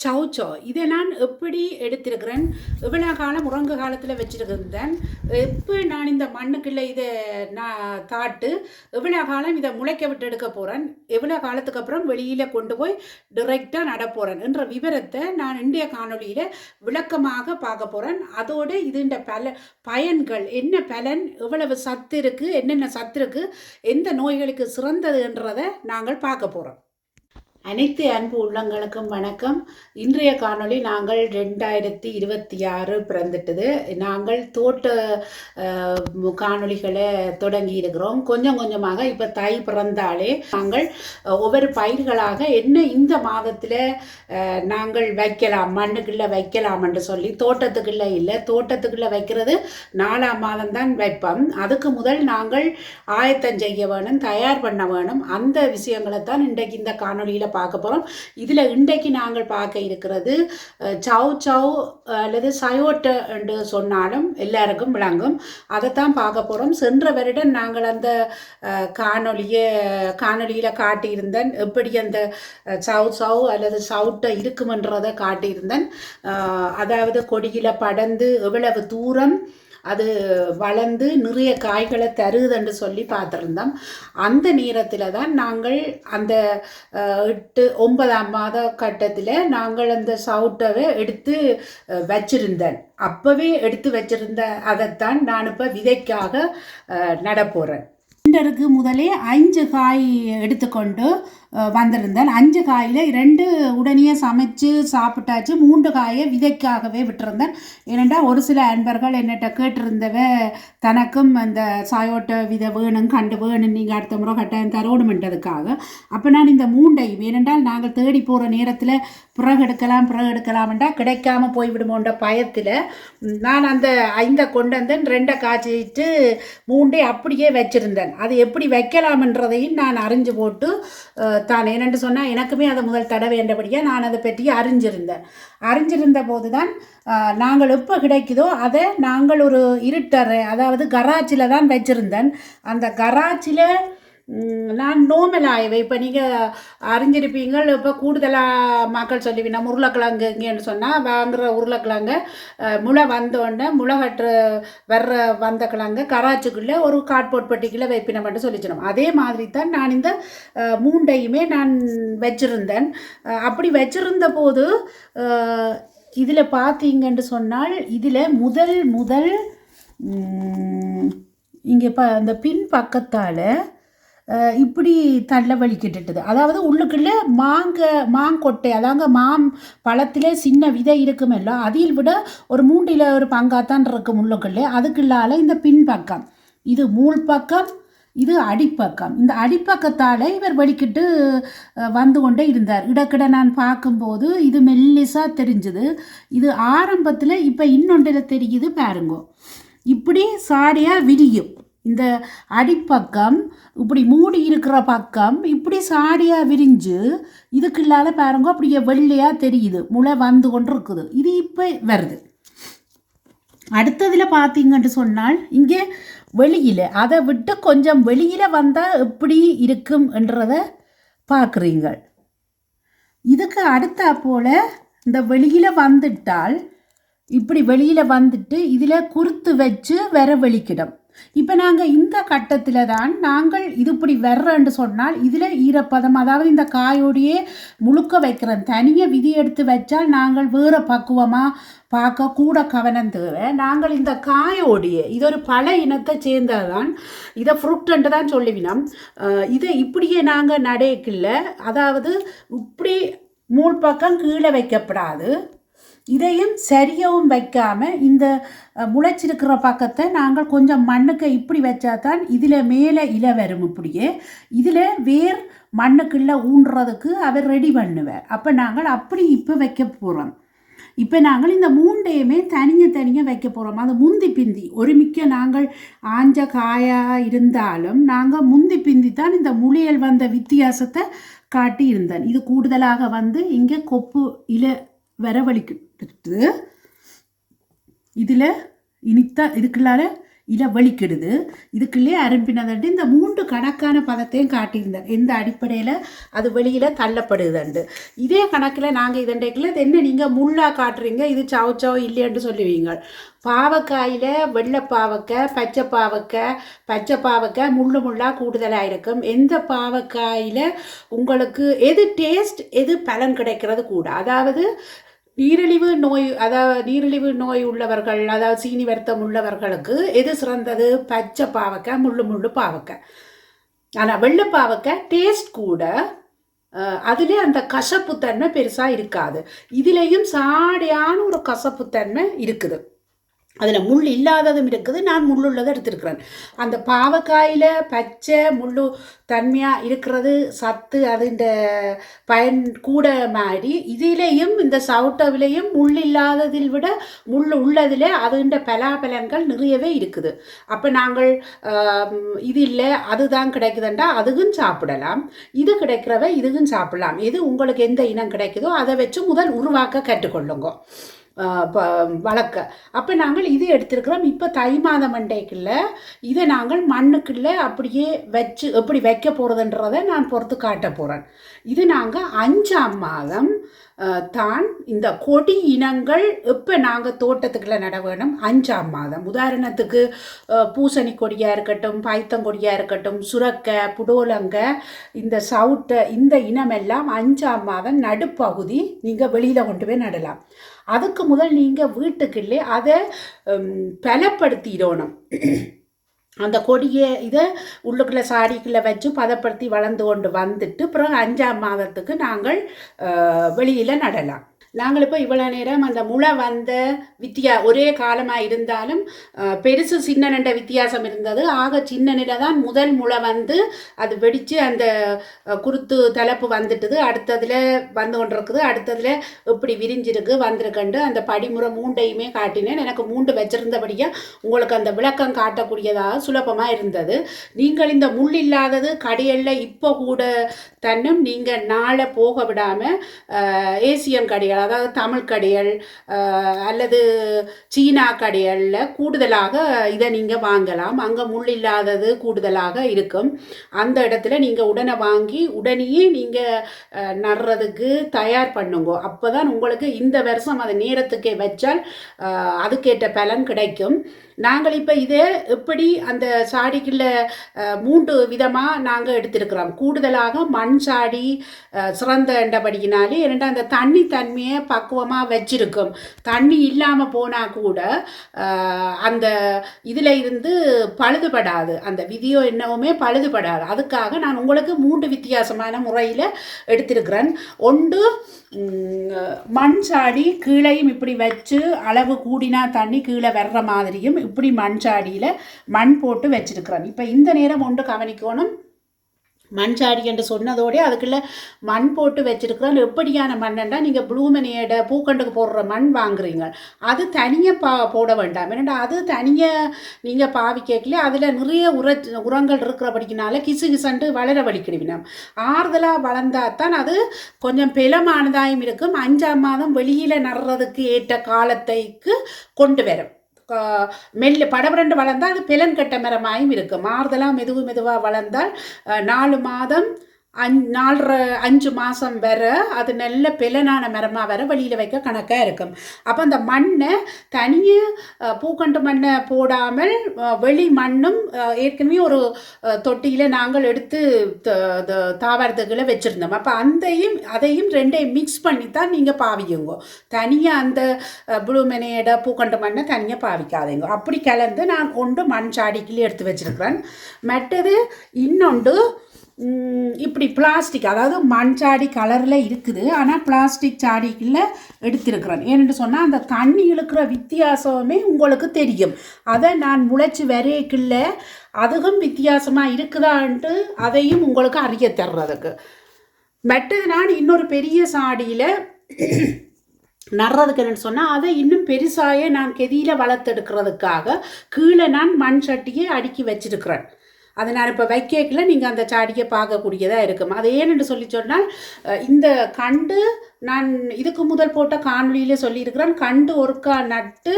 சௌச்சோ. இதை நான் எப்படி எடுத்திருக்கிறேன்? இவ்வளோ காலம் உறங்கு காலத்தில் வச்சிருக்கிறேன் எப்போ நான் இந்த மண்ணுக்குள்ளே இதை நான் தாட்டு எவ்வளோ காலம் இதை முளைக்க விட்டு எடுக்க போகிறேன் எவ்வளோ காலத்துக்கு அப்புறம் வெளியில் கொண்டு போய் டிரெக்டாக நட போகிறேன் என்ற விவரத்தை நான் இந்திய காணொளியில் விளக்கமாக பார்க்க போகிறேன் அதோடு இதுண்ட பல பயன்கள் என்ன பலன் எவ்வளவு சத்து இருக்குது என்னென்ன சத்து இருக்குது எந்த நோய்களுக்கு சிறந்ததுன்றதை நாங்கள் பார்க்க போகிறோம் அனைத்து அன்பு உள்ளங்களுக்கும் வணக்கம். இன்றைய காணொளி நாங்கள் ரெண்டாயிரத்தி இருபத்தி ஆறு பிறந்துட்டது. நாங்கள் தோட்ட காணொளிகளை தொடங்கி இருக்கிறோம். கொஞ்சம் கொஞ்சமாக இப்போ தை பிறந்தாலே நாங்கள் ஒவ்வொரு பயிர்களாக என்ன இந்த மாதத்தில் நாங்கள் வைக்கலாம் மண்ணுக்குள்ளே வைக்கலாம் என்று சொல்லி தோட்டத்துக்குள்ளே இல்லை தோட்டத்துக்குள்ளே வைக்கிறது நாலாம் மாதம் தான் வைப்போம். அதுக்கு முதல் நாங்கள் ஆயத்தம் செய்ய வேணும் தயார் பண்ண வேணும். அந்த விஷயங்களை தான் இன்றைக்கு இந்த காணொளியில் பார்க்க போகிறோம் இதில் இன்றைக்கு நாங்கள் பார்க்க இருக்கிறது சவு சவ் சவ் அல்லது சயோட்ட என்று சொன்னாலும் எல்லாருக்கும் விளங்கும். அதைத்தான் பார்க்க போகிறோம் சென்ற வருடம் நாங்கள் அந்த காணொலியை காணொலியில் காட்டியிருந்தேன். எப்படி அந்த சவு சவ் சவ் அல்லது சவுட்டை இருக்குமென்றதை காட்டியிருந்தேன். அதாவது கொடியில் படந்து எவ்வளவு தூரம் அது வளர்ந்து நிறைய காய்களை தருகுதுன்னு சொல்லி பார்த்துருந்தோம். அந்த நேரத்தில் தான் நாங்கள் அந்த எட்டு ஒன்பதாம் மாத கட்டத்தில் நாங்கள் அந்த சவுட்டவை எடுத்து வச்சிருந்தேன். அப்போவே எடுத்து வச்சிருந்த அதைத்தான் நான் இப்போ விதைக்காக நடப்போகிறேன் சிலிண்டருக்கு முதலே அஞ்சு காய் எடுத்துக்கொண்டு வந்திருந்தேன். அஞ்சு காயில் ரெண்டு உடனே சமைச்சு சாப்பிட்டாச்சு. மூன்று காயை விதைக்காகவே விட்டுருந்தேன். ஏனெண்டா ஒரு சில அன்பர்கள் என்னட்ட கேட்டிருந்தவ தனக்கும் அந்த சாயோட்ட விதை வேணும் கண்டு வேணும் நீங்கள் அடுத்த முறை கட்டாயம் தரோணுமென்றதுக்காக அப்போ நான் இந்த மூண்டையும் ஏனென்றால் நாங்கள் தேடி போகிற நேரத்தில் பிறகு எடுக்கலாம் பிறகு எடுக்கலாம்ன்றா கிடைக்காம போய்விடுமோன்ற பயத்தில் நான் அந்த ஐந்தை கொண்டு வந்தேன். ரெண்டை காய்ச்சிட்டு மூண்டை அப்படியே வச்சிருந்தேன். அது எப்படி வைக்கலாம்ன்றதையும் நான் அறிஞ்சு போட்டு தான்? என்னென்று சொன்னால் எனக்குமே அதை முதல் தடவை என்றபடியாக நான் அதை பற்றி அறிஞ்சிருந்தேன். அறிஞ்சிருந்த போது தான் நாங்கள் எப்போ கிடைக்குதோ அதை நாங்கள் ஒரு இருட்டரை அதாவது கராச்சில் தான் வச்சுருந்தேன். அந்த கராச்சில் நான் நோமலாயவை இப்போ நீங்கள் அறிஞ்சிருப்பீங்க இப்போ கூடுதலாக மக்கள் சொல்லுவீங்க உருளைக்கிழங்கு இங்கேன்னு சொன்னால் வாங்குற உருளைக்கிழங்கு முளை வந்தோடனே முளை கட்டுற வர்ற வந்த கிழங்கு கராச்சிக்குள்ளே ஒரு கார்ட்போர்ட் பெட்டிக்குள்ளே வைப்பினை மட்டும் சொல்லிச்சிடும் அதே மாதிரி தான் நான் இந்த மூண்டையுமே நான் வச்சிருந்தேன். அப்படி வச்சிருந்த போது இதில் பார்த்தீங்கன்னு சொன்னால் இதில் முதல் முதல் இங்கே ப அந்த பின் பக்கத்தால் இப்படி தள்ள வலிக்கிட்டுட்டுது அதாவது உள்ளுக்குள்ளே மாங்க மாங்கொட்டை அதாங்க மாம் பழத்திலே சின்ன விதை இருக்குமெல்லாம் அதில் விட ஒரு மூண்டில் ஒரு பங்காத்தான் இருக்கும் உள்ளுக்குள்ளே. அதுக்குள்ளால இந்த பின்பக்கம். இது மூள் பக்கம் இது அடிப்பக்கம். இந்த அடிப்பக்கத்தால் இவர் வலிக்கிட்டு வந்து கொண்டே இருந்தார். இடக்கிட நான் பார்க்கும்போது இது மெல்லிசாக தெரிஞ்சுது. இது ஆரம்பத்தில் இப்போ இன்னொன்றில் தெரியுது பாருங்கோ. இப்படி சாடியாக விரியும். இந்த அடிப்பக்கம் இப்படி மூடி இருக்கிற பக்கம் இப்படி சாடியாக விரிஞ்சு இதுக்குள்ளால பாருங்க அப்படியே வெள்ளையாக தெரியுது. முளை வந்து கொண்டு இருக்குது இது இப்போ வருது. அடுத்ததில் பார்த்தீங்கன்னு சொன்னால் இங்கே வெளியில் அதை விட்டு கொஞ்சம் வெளியில் வந்தால் எப்படி இருக்கும் என்றதை பார்க்குறீங்க இதுக்கு அடுத்தா போல் இந்த வெளியில் வந்துட்டால் இப்படி வெளியில் வந்துட்டு இதில் குறுத்து வச்சு வர வெளிக்கிடும். இப்போ நாங்கள் இந்த கட்டத்தில் தான் நாங்கள் இது இப்படி வர்றேன்னு சொன்னால் இதில் ஈரப்பதம் அதாவது இந்த காயோடையே முழுக்க வைக்கிறோம் தனியாக விதி எடுத்து வச்சால் நாங்கள் வேறு பக்குவமாக பார்க்க கூட கவனம் தேவை. நாங்கள் இந்த காயோடைய இது ஒரு பல இனத்தை சேர்ந்தது இதை ஃப்ரூட்டுன்ட்டு தான் சொல்லுவினோம். இதை இப்படியே நாங்கள் நடையக்கில்ல. அதாவது இப்படி மூல் பக்கம் கீழே வைக்கப்படாது. இதையும் சரியவும் வைக்காமல் இந்த முளைச்சிருக்கிற பக்கத்தை நாங்கள் கொஞ்சம் மண்ணுக்கு இப்படி வச்சா தான் இதில் மேலே இலை வரும் இப்படியே இதில் வேர் மண்ணுக்குள்ளே ஊன்றதுக்கு அவர் ரெடி பண்ணுவார். அப்போ நாங்கள் அப்படி இப்போ வைக்க போகிறோம் இப்போ நாங்கள் இந்த மூண்டையுமே தனியாக தனியாக வைக்க போகிறோம் அது முந்தி பிந்தி. ஒருமிக்க நாங்கள் ஆஞ்ச காயாக இருந்தாலும் நாங்கள் முந்தி பிந்தி தான் இந்த முளியல் வந்த வித்தியாசத்தை காட்டி இருந்தேன் இது கூடுதலாக வந்து இங்கே கொப்பு இலை வரவழிக்கிட்டு இதில் இனித்தா இதுக்குள்ளார இல வலிக்கிடுது இதுக்குள்ளே அரும்பினதுண்டு இந்த மூன்று கணக்கான பதத்தையும் காட்டியிருந்தேன் எந்த அடிப்படையில்? அது வெளியில் தள்ளப்படுதுண்டு இதே கணக்கில் நாங்கள் இதண்டைக்குள்ள இது என்ன நீங்கள் முள்ளாக காட்டுறீங்க? இது சவ சவ இல்லையென்று சொல்லுவீங்க. பாவக்காயில் வெள்ளை பாவக்காய் பச்சை பாவக்காய் பச்சை பாவக்காய் முள்ளு முள்ளாக கூடுதலாக இருக்கும். எந்த பாவக்காயில் உங்களுக்கு எது டேஸ்ட் எது பலன் கிடைக்கிறது கூட. அதாவது நீரிழிவு நோய் அதாவது நீரிழிவு நோய் உள்ளவர்கள் அதாவது சீனி வருத்தம் உள்ளவர்களுக்கு எது சிறந்தது? பச்சை பாவக்காய் முள்ளு முள்ளு பாவக்காய். ஆனால் வெள்ளை பாவக்காய் டேஸ்ட் கூட அதிலே அந்த கசப்புத்தன்மை பெருசாக இருக்காது. இதுலேயும் சாடையான ஒரு கசப்புத்தன்மை இருக்குது. அதில் முள் இல்லாததும் இருக்குது நான் முள்ளுள்ளதை எடுத்திருக்கிறேன். அந்த பாவக்காயில் பச்சை முள்ளு தன்மையாக இருக்கிறது சத்து அதுண்ட பயன் கூட மாதிரி இதிலேயும் இந்த சவுட்டவிலையும் முள் இல்லாததில் விட முள் உள்ளதில் அதுண்ட பலாபலன்கள் நிறையவே இருக்குது. அப்போ நாங்கள் இது இல்லை அதுதான் கிடைக்குதுண்டா அதுவும் சாப்பிடலாம். இது கிடைக்கிறவ இதுவும் சாப்பிடலாம். எது உங்களுக்கு எந்த இனம் கிடைக்குதோ அதை வச்சு முதல் உருவாக்க கற்றுக்கொள்ளுங்க. வளர்க்க அப்போ நாங்கள் இது எடுத்திருக்கிறோம். இப்போ தை மாதம் மண்டைக்குள்ள இதை நாங்கள் மண்ணுக்குள்ளே அப்படியே வச்சு எப்படி வைக்க போகிறதுன்றதை நான் பொறுத்து காட்ட போகிறேன் இது நாங்கள் அஞ்சாம் மாதம் தான் இந்த கொடி இனங்கள் இப்போ நாங்கள் தோட்டத்துக்குள்ளே நட வேணும்? அஞ்சாம் மாதம். உதாரணத்துக்கு பூசணி கொடியாக இருக்கட்டும் பைத்தங்கொடியாக இருக்கட்டும் சுரக்க புடோலங்க இந்த சவுட்டை இந்த இனமெல்லாம் அஞ்சாம் மாதம் நடுப்பகுதி நீங்கள் வெளியில் கொண்டு போய் நடலாம். அதுக்கு முதல் நீங்கள் வீட்டுக்குள்ளே அதை பலப்படுத்திடணும். அந்த கொடியை இதை உள்ளுக்குள்ளே சாடிக்குள்ளே வச்சு பதப்படுத்தி வளர்ந்து கொண்டு வந்துட்டு பிறகு அஞ்சாம் மாதத்துக்கு நாங்கள் வெளியில் நடலாம். நாங்கள் இப்போ இவ்வளோ நேரம் அந்த முளை வந்த வித்தியா ஒரே காலமாக இருந்தாலும் பெருசு சின்ன நண்ட வித்தியாசம் இருந்தது. ஆக சின்ன நில தான் முதல் முளை வந்து அது வெடித்து அந்த குருத்து தலைப்பு வந்துட்டுது. அடுத்ததில் வந்து கொண்டிருக்குது. அடுத்ததில் இப்படி விரிஞ்சிருக்கு வந்திருக்கண்டு அந்த படிமுறை மூண்டையுமே காட்டினேன். எனக்கு மூண்டு வச்சிருந்தபடியாக உங்களுக்கு அந்த விளக்கம் காட்டக்கூடியதாக சுலபமாக இருந்தது. நீங்கள் இந்த முள் இல்லாதது கடையில் இப்போ கூட தன்னும் நீங்கள் நாளை போக விடாமல் ஏசியன் கடைகளாக அதாவது தமிழ் கடைகள் அல்லது சீனா கடைகளில் கூடுதலாக இதை நீங்கள் வாங்கலாம். அங்கே முள் இல்லாதது கூடுதலாக இருக்கும். அந்த இடத்துல நீங்கள் உடனே வாங்கி உடனேயே நீங்கள் நடுறதுக்கு தயார் பண்ணுங்க. அப்போ தான் உங்களுக்கு இந்த வருஷம் அதை நேரத்துக்கே வச்சால் அதுக்கேற்ற பலன் கிடைக்கும். நாங்கள் இப்போ இதே எப்படி அந்த சாடிக்குள்ள மூன்று விதமாக நாங்கள் எடுத்திருக்கிறோம். கூடுதலாக மண் சாடி சிறந்த என்றபடியினாலே என்னென்னா அந்த தண்ணி தன்மையை பக்குவமாக வச்சிருக்கும். தண்ணி இல்லாமல் போனால் கூட அந்த இதில் இருந்து பழுதுபடாது. அந்த விதியோ என்னவுமே பழுதுபடாது. அதுக்காக நான் உங்களுக்கு மூன்று வித்தியாசமான முறையில் எடுத்திருக்கிறேன். ஒன்று மண் சாடி கீழையும் இப்படி வச்சு அளவு கூடினா தண்ணி கீழே வர்ற மாதிரியும் இப்படி மண் சாடியில் மண் போட்டு வச்சுருக்குறேன். இப்போ இந்த நேரம் ஒன்று கவனிக்கணும். மண் சாடி என்று சொன்னதோடய அதுக்குள்ள மண் போட்டு வச்சுருக்குறோம் எப்படியான மண்ணண்டா நீங்கள் ப்ளூமனியோட பூக்கண்டுக்கு போடுற மண் வாங்குறீங்க. அது தனியாக பா போட வேண்டாம். ஏன்னா அது தனியாக நீங்கள் பாவி கேட்கல அதில் நிறைய உர உரங்கள் இருக்கிறபடிக்கினால கிசு கிசண்டு வளர வலிக்கிடுவினோம். ஆறுதலாக வளர்ந்தால் தான் அது கொஞ்சம் பிலமானதாயும் இருக்கும். அஞ்சாம் மாதம் வெளியில் நடுறதுக்கு ஏற்ற காலத்தைக்கு கொண்டு வரும். மெல்ல படபரண்டு வளர்ந்தால் அது பிலன் கட்ட மரமாயும் இருக்கும் மாறுதலாக மெதுவு மெதுவாக வளர்ந்தால் நாலு மாதம் அஞ் நாலரை அஞ்சு மாதம் வர அது நல்ல பிலனான மரமாக வர வெளியில் வைக்க கணக்காக இருக்கும். அப்போ அந்த மண்ணை தனியாக பூக்கண்டு மண்ணை போடாமல் வெளி மண்ணும் ஏற்கனவே ஒரு தொட்டியில் நாங்கள் எடுத்து தாவரத்துகளை வச்சுருந்தோம். அப்போ அந்தையும் அதையும் ரெண்டையும் மிக்ஸ் பண்ணி தான் நீங்கள் பாவியுங்க தனியாக அந்த புளுமெனையோட பூக்கண்டு மண்ணை தனியாக பாவிக்காதீங்க. அப்படி கலந்து நான் கொண்டு மண் சாடிக்கிளி எடுத்து வச்சுருக்கிறேன். மற்றது இன்னொன்று இப்படி பிளாஸ்டிக் அதாவது மண் சாடி கலரில் இருக்குது ஆனால் பிளாஸ்டிக் சாடிக்குள்ள எடுத்திருக்கிறேன் ஏன்னு சொன்னால் அந்த தண்ணி இழுக்கிற வித்தியாசமே உங்களுக்கு தெரியும். அதை நான் முளைச்சி வரையக்குள்ள அதுவும் வித்தியாசமாக இருக்குதான்ட்டு அதையும் உங்களுக்கு அறிய தர்றதுக்கு. மற்றது நான் இன்னொரு பெரிய சாடியில் நடுறதுக்கு என்னென்னு சொன்னால் அதை இன்னும் பெருசாக நான் கெதியில் வளர்த்தெடுக்கிறதுக்காக கீழே நான் மண் சட்டியை அடுக்கி வச்சிருக்கிறேன். அதை நான் இப்போ வைக்கல நீங்கள் அந்த சாடியை பார்க்கக்கூடியதாக இருக்கும் அது ஏன்னு சொல்லி சொன்னால் இந்த கண்டு நான் இதுக்கு முதல் போட்ட காணொலியில் சொல்லியிருக்கிறேன் கண்டு ஒருக்கா நட்டு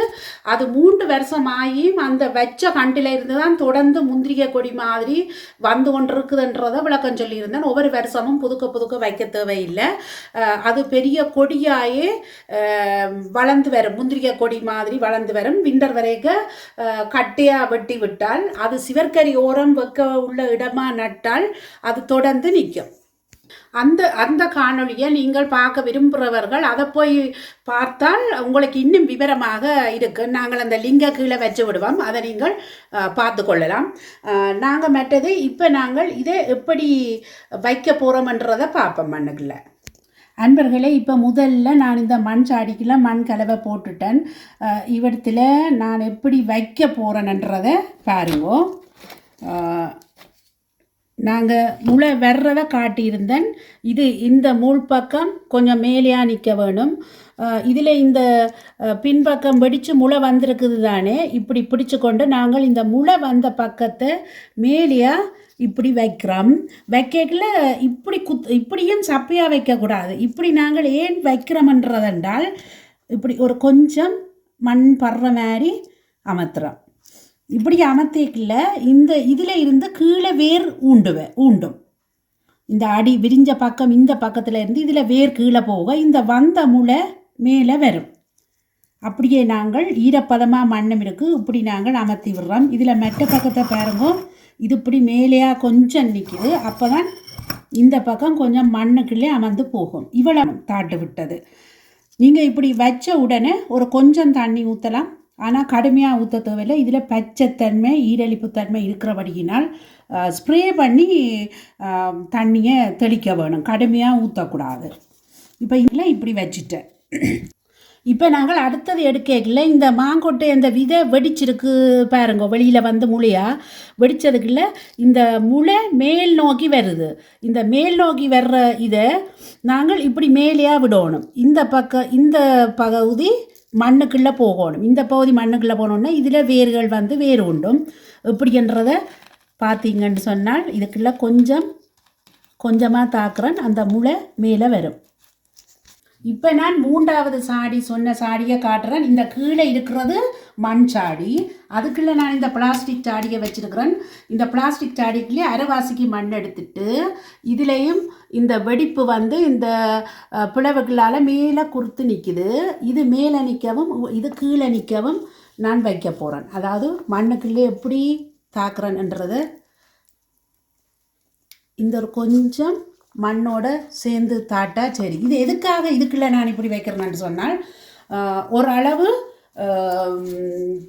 அது மூன்று வருஷம் ஆகியும் அந்த வச்ச கண்டில் இருந்து தான் தொடர்ந்து முந்திரிய கொடி மாதிரி வந்து கொண்டிருக்குதுன்றதை விளக்கம் சொல்லியிருந்தேன். ஒவ்வொரு வருஷமும் புதுக்க புதுக்க வைக்க தேவையில்லை. அது பெரிய கொடியாயே வளர்ந்து வரும். முந்திரிய கொடி மாதிரி வளர்ந்து வரும். விண்டர் வரைக்கும் கட்டையாக வெட்டி விட்டால் அது சிவர்க்கரி ஓரம் வைக்க உள்ள இடமாக நட்டால் அது தொடர்ந்து நிற்கும். அந்த அந்த காணொளியை நீங்கள் பார்க்க விரும்புகிறவர்கள் அதை போய் பார்த்தால் உங்களுக்கு இன்னும் விவரமாக இருக்கு நாங்கள் அந்த லிங்கை கீழே வச்சு விடுவோம். அதை நீங்கள் பார்த்து கொள்ளலாம். நாங்கள் மற்றது இப்போ நாங்கள் இதை எப்படி வைக்க போகிறோமன்றதை பார்ப்போம் மண்ணுக்குள்ள. அன்பர்களே இப்போ முதல்ல நான் இந்த மண் சாடிக்குள்ள மண் கலவை போட்டுட்டேன். இவரத்தில் நான் எப்படி வைக்க போகிறேன்ன்றதை பாருங்கோ. நாங்கள் முளை வர்றதை காட்டியிருந்தேன். இது இந்த மூள் பக்கம் கொஞ்சம் மேலேயா நிற்க வேணும். இதில் இந்த பின்பக்கம் வெடித்து முளை வந்திருக்குது தானே? இப்படி பிடிச்சு கொண்டு நாங்கள் இந்த முளை வந்த பக்கத்தை மேலேயா இப்படி வைக்கிறோம். வைக்கல இப்படி குத் இப்படியும் சப்பையாக வைக்கக்கூடாது. இப்படி நாங்கள் ஏன் வைக்கிறோம்ன்றதென்றால் இப்படி ஒரு கொஞ்சம் மண் படுற மாதிரி அமர்த்துறோம். இப்படி அமர்த்திக்கல இந்த இதில் இருந்து கீழே வேர் ஊண்டுவேன் ஊண்டும். இந்த அடி விரிஞ்ச பக்கம் இந்த பக்கத்தில் இருந்து இதில் வேர் கீழே போக இந்த வந்த முளை மேலே வரும். அப்படியே நாங்கள் ஈரப்பதமாக மண்ணம் இருக்குது இப்படி நாங்கள் அமர்த்தி விடுறோம். இதில் மெட்ட பக்கத்தை பாருங்க இது இப்படி மேலேயா கொஞ்சம் நிற்கிது அப்போ தான் இந்த பக்கம் கொஞ்சம் மண்ணுக்குள்ளே அமர்ந்து போகும். இவ்வளவு தாட்டு விட்டது நீங்கள் இப்படி வச்ச உடனே ஒரு கொஞ்சம் தண்ணி ஊற்றலாம் ஆனால் கடுமையாக ஊற்ற தேவையில்லை. இதில் பச்சைத்தன்மை ஈரழிப்புத்தன்மை இருக்கிறபடியினால் ஸ்ப்ரே பண்ணி தண்ணியை தெளிக்க வேணும். கடுமையாக ஊற்றக்கூடாது இப்போ இதில் இப்படி வச்சுட்டேன். இப்போ நாங்கள் அடுத்தது எடுக்கல இந்த மாங்கொட்டை அந்த விதை வெடிச்சிருக்கு பாருங்க வெளியில் வந்து முளையாக வெடிச்சதுக்குள்ள இந்த முளை மேல் நோக்கி வருது. இந்த மேல் நோக்கி வர்ற இதை நாங்கள் இப்படி மேலேயா விடணும். இந்த பக்கம் இந்த பகுதி மண்ணுக்குள்ளே போகணும். இந்த பகுதி மண்ணுக்குள்ளே போனோன்னா இதில் வேர்கள் வந்து வேர் உண்டும். எப்படின்றத பார்த்தீங்கன்னு சொன்னால் இதுக்குள்ளே கொஞ்சம் கொஞ்சமாக தாக்குறேன் அந்த முளை மேலே வரும். இப்போ நான் மூன்றாவது சாடி சொன்ன சாடியை காட்டுறேன். இந்த கீழே இருக்கிறது மண் சாடி. அதுக்குள்ளே நான் இந்த பிளாஸ்டிக் சாடியை வச்சுருக்கிறேன். இந்த பிளாஸ்டிக் சாடிக்குள்ளேயே அரைவாசிக்கு மண் எடுத்துட்டு இதுலேயும் இந்த வெடிப்பு வந்து இந்த பிளவுகளால் மேலே குறுத்து நிற்கிது இது மேலே நிற்கவும் இது கீழே நிற்கவும் நான் வைக்க போகிறேன் அதாவது மண்ணுக்குள்ளே எப்படி தாக்குறேன்ன்றதை இந்த ஒரு கொஞ்சம் மண்ணோட சேர்ந்து தாட்டா சரி. இது எதுக்காக இதுக்குள்ள நான் இப்படி வைக்கிறேன்னு சொன்னால் ஓரளவு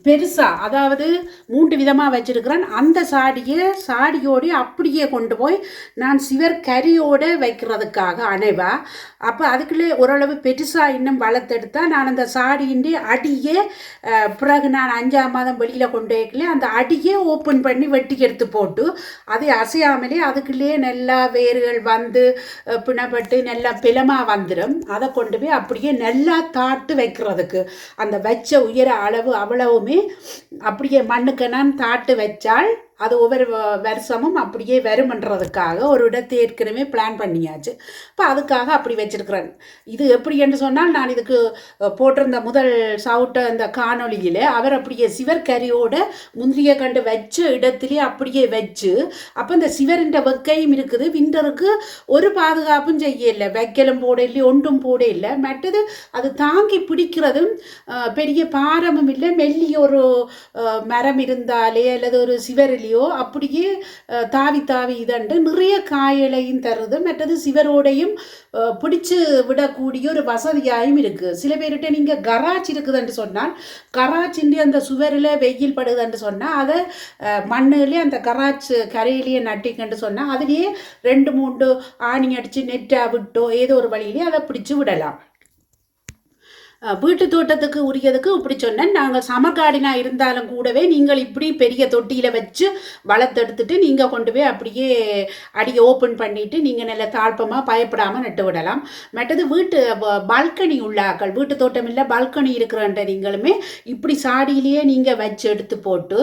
பெருசாக அதாவது மூன்று விதமாக வச்சிருக்கிறேன். அந்த சாடியை சாடியோடு அப்படியே கொண்டு போய் நான் சிவர் கரியோடு வைக்கிறதுக்காக அணைவா. அப்போ அதுக்குள்ளே ஓரளவு பெருசாக இன்னும் வளர்த்தெடுத்தா நான் அந்த சாடியின் அடியே பிறகு நான் அஞ்சாம் மாதம் வெளியில் கொண்டு வைக்கல அந்த அடியே ஓப்பன் பண்ணி வெட்டி எடுத்து போட்டு அதை அசையாமலே அதுக்குள்ளேயே நல்லா வேர்கள் வந்து பிணப்பட்டு நல்லா பிலமாக வந்துடும் அதை கொண்டு போய் அப்படியே நல்லா தாட்டு வைக்கிறதுக்கு அந்த வச்ச உயர அளவு அவ்வளவுமே அப்படியே மண்ணுக்கு நான் தாட்டு வச்சால் அது ஒவ்வொரு வ- வருஷமும் அப்படியே வருமன்றதுக்காக ஒரு இடத்தை ஏற்கனவே பிளான் பண்ணியாச்சு. இப்போ அதுக்காக அப்படி வச்சுருக்குறேன். இது எப்படி என்று சொன்னால் நான் இதுக்கு போட்டிருந்த முதல் சவுட்ட அந்த காணொளியில் அவர் அப்படியே சிவர் கரியோட முந்திரிய கண்டு வச்ச இடத்துலேயே அப்படியே வச்சு அப்போ இந்த சிவரின்ற வெக்கையும் இருக்குது. விண்டருக்கு ஒரு பாதுகாப்பும் செய்யலை. வைக்கலும் போட இல்லை ஒன்றும் போட இல்லை. மற்றது அது தாங்கி பிடிக்கிறதும் பெரிய பாரமும் இல்லை. மெல்லிய ஒரு மரம் இருந்தாலே அல்லது ஒரு இல்லையோ அப்படியே தாவி தாவி இதண்டு நிறைய காயலையும் தருது. மற்றது சிவரோடையும் பிடிச்சு விடக்கூடிய ஒரு வசதியாயும் இருக்குது சில பேர்கிட்ட நீங்கள் கராச் இருக்குதுன்னு சொன்னால் கராச்சின்னு அந்த சுவரில் வெயில் படுதுன்னு சொன்னால் அதை மண்ணுலேயே அந்த கராச் கரையிலேயே நட்டிக்கன்னு சொன்னால் அதுலேயே ரெண்டு மூன்று ஆணி அடித்து நெட்டாக விட்டோ ஏதோ ஒரு வழியிலேயே அதை பிடிச்சி விடலாம். வீட்டு தோட்டத்துக்கு உரியதுக்கு இப்படி சொன்னேன். நாங்கள் சமக்காடினா இருந்தாலும் கூடவே நீங்கள் இப்படி பெரிய தொட்டியில் வச்சு வளர்த்தெடுத்துட்டு நீங்கள் கொண்டு போய் அப்படியே அடியை ஓப்பன் பண்ணிவிட்டு நீங்கள் நல்ல தாழ்ப்பமாக பயப்படாமல் நட்டு விடலாம். மற்றது வீட்டு பால்கனி உள்ளாக்கள் வீட்டு தோட்டம் இல்லை பால்கனி இருக்கிறன்ற நீங்களுமே இப்படி சாடியிலேயே நீங்கள் வச்சு எடுத்து போட்டு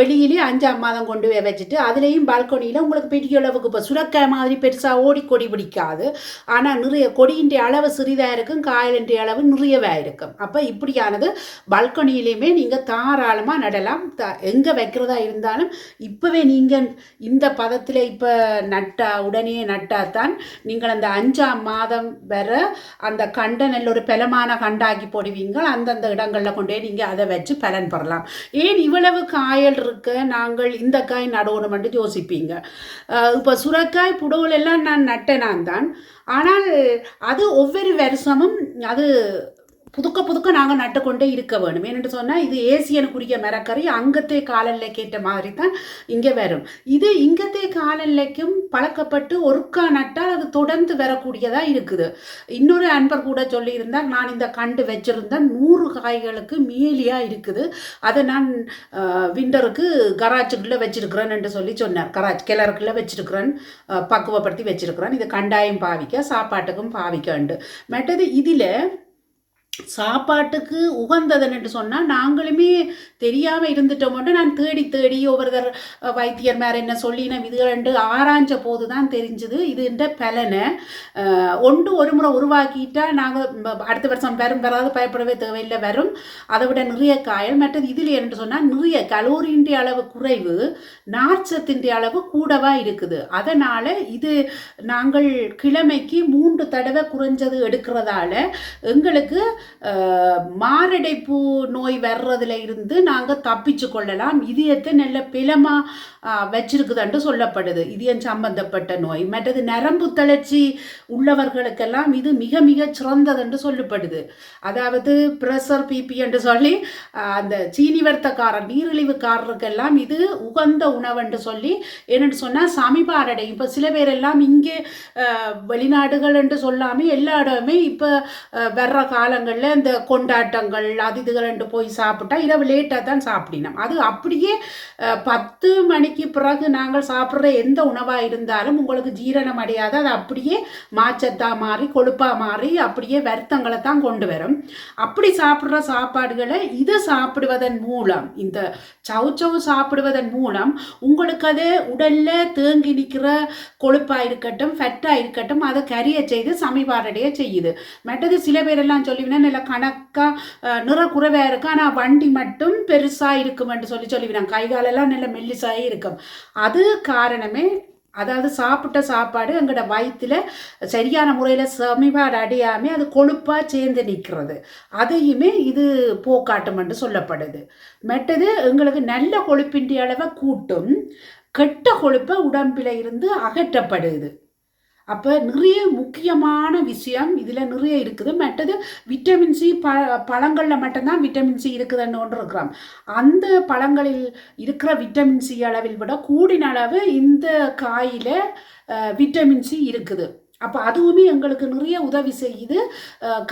வெளியிலேயே அஞ்சாம் மாதம் கொண்டு போய் வச்சுட்டு அதுலேயும் பால்கனியில் உங்களுக்கு பெரிய அளவுக்கு இப்போ சுரக்காய் மாதிரி பெருசாக ஓடி கொடி பிடிக்காது. ஆனால் நிறைய கொடியின்ற அளவு சிறிதாக இருக்கும் காயலின்ற அளவு நிறையவே இருக்கும். அப்போ இப்படியானது பால்கனியிலையுமே நீங்கள் தாராளமாக நடலாம். த எங்கே வைக்கிறதா இருந்தாலும் இப்போவே நீங்கள் இந்த பதத்தில் இப்போ நட்டா உடனே நட்டாதான் நீங்கள் அந்த அஞ்சாம் மாதம் வர அந்த கண்டை நல்ல ஒரு பலமான கண்டாக்கி போடுவீங்க அந்தந்த இடங்களில் கொண்டு போய் நீங்கள் அதை வச்சு பலன் பெறலாம். ஏன் இவ்வளவு காயல் இருக்க? நாங்கள் இந்த காய் நடணுமென்று யோசிப்பீங்க. இப்போ சுரக்காய் புடவுலெல்லாம் நான் நட்டேனான் தான். ஆனால் அது ஒவ்வொரு வருஷமும் அது புதுக்க புதுக்க நாங்கள் நட்டுக்கொண்டே இருக்க வேணும். ஏன்னு சொன்னால் இது ஏசியனுக்குரிய மரக்கறி அங்கத்தே காலல்லை கேட்ட மாதிரி தான் இங்கே வரும். இது இங்கத்தே காலல்லைக்கும் பழக்கப்பட்டு ஒருக்கா நட்டால் அது தொடர்ந்து வரக்கூடியதாக இருக்குது. இன்னொரு அன்பர் கூட சொல்லியிருந்தால் நான் இந்த கண்டு வச்சிருந்தேன் நூறு காய்களுக்கு மீலியாக இருக்குது. அதை நான் விண்டருக்கு கராச்சுக்குள்ளே வச்சிருக்கிறேன் என்று சொல்லி சொன்னார். கராச் கிளறுக்குள்ளே வச்சிருக்கிறேன் பக்குவப்படுத்தி வச்சிருக்கிறேன். இது கண்டாயம் பாவிக்க சாப்பாட்டுக்கும் பாவிக்கண்டு மற்றது இதில் சாப்பாட்டுக்கு உகந்ததுன்னு சொன்னால் நாங்களுமே தெரியாமல் இருந்துட்டோமோட்டு நான் தேடி தேடி ஒவ்வொருத்தர் வைத்தியர் மேலே என்ன சொல்லின இது ரெண்டு ஆராய்ஞ்ச போது தான் தெரிஞ்சுது. இதுன்ற பலனை ஒன்று ஒரு முறை உருவாக்கிட்டா நாங்கள் அடுத்த வருஷம் வரும் வராது பயப்படவே தேவையில்லை வரும். அதை விட நிறைய காயல் மற்றது இதில் என்று சொன்னால் நிறைய கலோரின்ற அளவு குறைவு நார்ச்சத்தின் அளவு கூடவா இருக்குது. அதனால் இது நாங்கள் கிழமைக்கு மூன்று தடவை குறைஞ்சது எடுக்கிறதால எங்களுக்கு மாரடைப்பு நோய் வர்றதுல இருந்து நாங்கள் தப்பிச்சு கொள்ளலாம். இதயத்தை நல்ல பிலமாக வச்சிருக்குதுன்ட்டு சொல்லப்படுது. இதயம் சம்பந்தப்பட்ட நோய். மற்றது நரம்பு தளர்ச்சி உள்ளவர்களுக்கெல்லாம் இது மிக மிக சிறந்ததுன்னு சொல்லப்படுது. அதாவது ப்ரெஷர் பிபி என்று சொல்லி அந்த சீனி வர்த்தக்காரர் நீரிழிவுக்காரருக்கெல்லாம் இது உகந்த உணவுன்னு சொல்லி என்னென்னு சொன்னால் சமிபாரடை. இப்போ சில பேர் எல்லாம் இங்கே வெளிநாடுகள் என்று சொல்லாமல் எல்லா இடமே இப்போ வர்ற காலங்கள் காலங்களில் இந்த கொண்டாட்டங்கள் அது இதுகள் போய் சாப்பிட்டா இரவு லேட்டாக தான் சாப்பிடினோம் அது அப்படியே பத்து மணிக்கு பிறகு நாங்கள் சாப்பிட்ற எந்த உணவாக இருந்தாலும் உங்களுக்கு ஜீரணம் அடையாது அது அப்படியே மாச்சத்தாக மாறி கொழுப்பாக மாறி அப்படியே வருத்தங்களை தான் கொண்டு வரும். அப்படி சாப்பிட்ற சாப்பாடுகளை இதை சாப்பிடுவதன் மூலம் இந்த சவு சவு சாப்பிடுவதன் மூலம் உங்களுக்கு அது உடலில் தேங்கி நிற்கிற கொழுப்பாக இருக்கட்டும் ஃபெட்டாக இருக்கட்டும் அதை கரிய செய்து சமிபாரடைய செய்யுது. மற்றது சில பேரெல்லாம் சொல்லிவினா நல்ல கணக்காக நிற குறைவாக இருக்கும் ஆனால் வண்டி மட்டும் பெருசாக இருக்குமென்று சொல்லி சொல்லிவினாங்க கை காலெல்லாம் நல்ல மெல்லிசாகி இருக்கும். அது காரணமே அதாவது சாப்பிட்ட சாப்பாடு எங்களோட வயிற்றுல சரியான முறையில் சமிபாடு அடையாமல் அது கொழுப்பாக சேர்ந்து நிற்கிறது அதையுமே இது போக்காட்டும் என்று சொல்லப்படுது. மற்றது எங்களுக்கு நல்ல கொழுப்பின் அளவை கூட்டும் கெட்ட கொழுப்பை உடம்பில் இருந்து அகற்றப்படுது. அப்போ நிறைய முக்கியமான விஷயம் இதில் நிறைய இருக்குது. மற்றது விட்டமின் சி ப பழங்களில் மட்டும்தான் விட்டமின் சி இருக்குதுன்னு ஒன்று இருக்கிறோம். அந்த பழங்களில் இருக்கிற விட்டமின் சி அளவில் விட கூடின அளவு இந்த காயில் விட்டமின் சி இருக்குது. அப்போ அதுவுமே எங்களுக்கு நிறைய உதவி செய்யுது. அஹ்,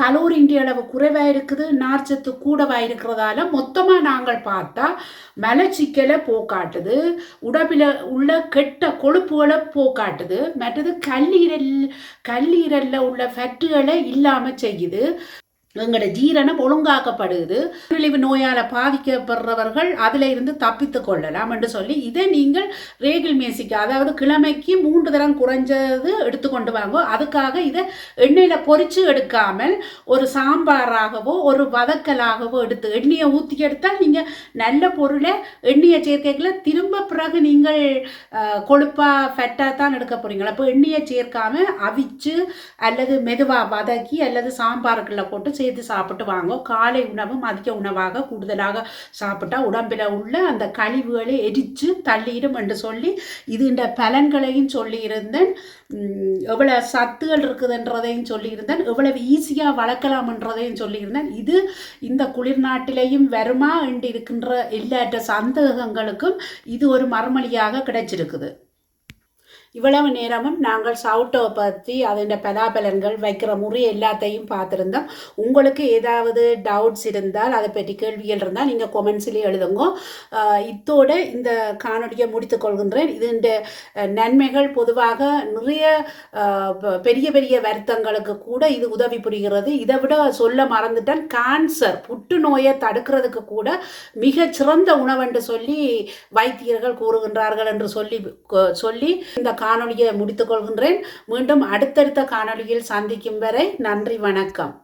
அளவு குறைவாக இருக்குது. நார்ச்சத்து கூடவாக இருக்கிறதால மொத்தமாக நாங்கள் பார்த்தா மலச்சிக்கலை போக்காட்டுது. உடம்பில் உள்ள கெட்ட கொழுப்புகளை போக்காட்டுது. மற்றது கல்லீரல் கல்லீரலில் உள்ள ஃபட்டுகளை இல்லாமல் செய்யுது. எங்களோட ஜீரணம் ஒழுங்காக்கப்படுது. நீரிழிவு நோயால் பாதிக்கப்படுறவர்கள் அதில் இருந்து தப்பித்து கொள்ளலாம் என்று சொல்லி இதை நீங்கள் ரேகில் மேசிக்க அதாவது கிழமைக்கு மூன்று தரம் குறைஞ்சது எடுத்துக்கொண்டு வாங்க. அதுக்காக இதை எண்ணெயில் பொறிச்சு எடுக்காமல் ஒரு சாம்பாராகவோ ஒரு வதக்கலாகவோ எடுத்து எண்ணெயை ஊற்றி எடுத்தால் நீங்கள் நல்ல பொருளை எண்ணெயை சேர்க்கைகளை திரும்ப பிறகு நீங்கள் கொழுப்பாக ஃபெட்டாக தான் எடுக்க போகிறீங்களா அப்போ எண்ணெயை சேர்க்காமல் அவிச்சு அல்லது மெதுவாக வதக்கி அல்லது சாம்பாருக்குள்ளே போட்டு சேர்த்து சாப்பிட்டு வாங்க காலை உணவு மதிய உணவாக கூடுதலாக சாப்பிட்டா உடம்பில் உள்ள அந்த கழிவுகளை எரித்து தள்ளிடும் என்று சொல்லி இதுண்ட பலன்களையும் சொல்லியிருந்தேன். எவ்வளோ எவ்வளவு சத்துகள் இருக்குதுன்றதையும் சொல்லியிருந்தேன். எவ்வளவு ஈஸியாக வளர்க்கலாம்ன்றதையும் சொல்லியிருந்தேன். இது இந்த குளிர்நாட்டிலையும் வருமா என்று இருக்கின்ற எல்லாற்ற சந்தேகங்களுக்கும் இது ஒரு மறுமொழியாக கிடைச்சிருக்குது. இவ்வளவு நேரமும் நாங்கள் சவுட்டோ பற்றி அதன் பலாபலன்கள் வைக்கிற முறை எல்லாத்தையும் பார்த்துருந்தோம். உங்களுக்கு ஏதாவது டவுட்ஸ் இருந்தால் அதை பற்றி கேள்விகள் இருந்தால் நீங்கள் கொமெண்ட்ஸ்லேயே எழுதுங்க. இத்தோடு இத்தோட இந்த காணொலியை முடித்து கொள்கின்றேன். இதன் நன்மைகள் பொதுவாக நிறைய பெரிய பெரிய வருத்தங்களுக்கு கூட இது உதவி புரிகிறது. இதை விட சொல்ல மறந்துட்டேன். கேன்சர் புற்றுநோயை தடுக்கிறதுக்கு கூட மிகச்சிறந்த உணவென்று சொல்லி வைத்தியர்கள் கூறுகின்றார்கள் என்று சொல்லி கொ- சொல்லி இந்த காணொளியை முடித்துக் கொள்கின்றேன். மீண்டும் அடுத்தடுத்த காணொளியில் சந்திக்கும் வரை நன்றி வணக்கம்.